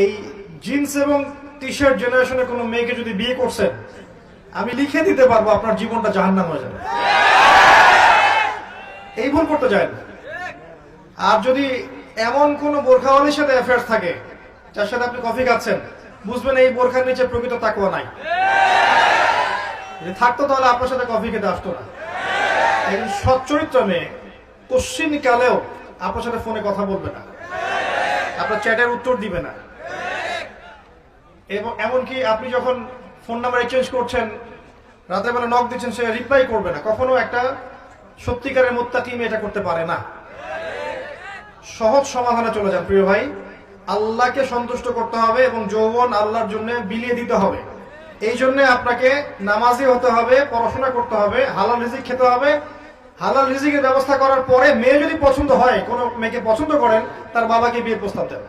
এই জিন্স এবং T shirt জেনারেশনের কোনো মেয়েকে যদি বিয়ে করছেন আমি লিখে দিতে পারব আপনার জীবনটা জাহান্নাম হয়ে যাবে। এই ভুল করতে যায় না। আর যদি এমন কোন বোরখাওয়ালির সাথে অ্যাফেয়ার্স থাকে, যার সাথে আপনি কফি খাচ্ছেন, বুঝবেন এই বোরখার নিচে প্রকৃত তাকুয়া নাই। যদি থাকতো তাহলে আপনার সাথে কফি খেতে আসতো না। একজন সচ্চরিত্র মেয়ে কশ্চিন কালেও আপনার সাথে ফোনে কথা বলবে না। আপনার চ্যাটের উত্তর দিবে না। এবং এমনকি আপনি যখন ফোন নাম্বার এক্সচেঞ্জ করছেন বেলা নক দিচ্ছেন, সে রিপ্লাই করবে না। কখনো একটা সত্যিকারের মোত্তাকি মেয়ে এটা করতে পারে না। সহজ সমাধানে চলে যান, প্রিয় ভাই। আল্লাহকে সন্তুষ্ট করতে হবে এবং যৌবন আল্লাহর জন্য বিলিয়ে দিতে হবে। এই জন্য আপনাকে নামাজি হতে হবে, পড়াশোনা করতে হবে, হালাল রিজিক খেতে হবে। হালাল রিজিকের ব্যবস্থা করার পরে মেয়ে যদি পছন্দ হয়, কোনো মেয়েকে পছন্দ করেন, তার বাবাকে বিয়ের প্রস্তাব দেন।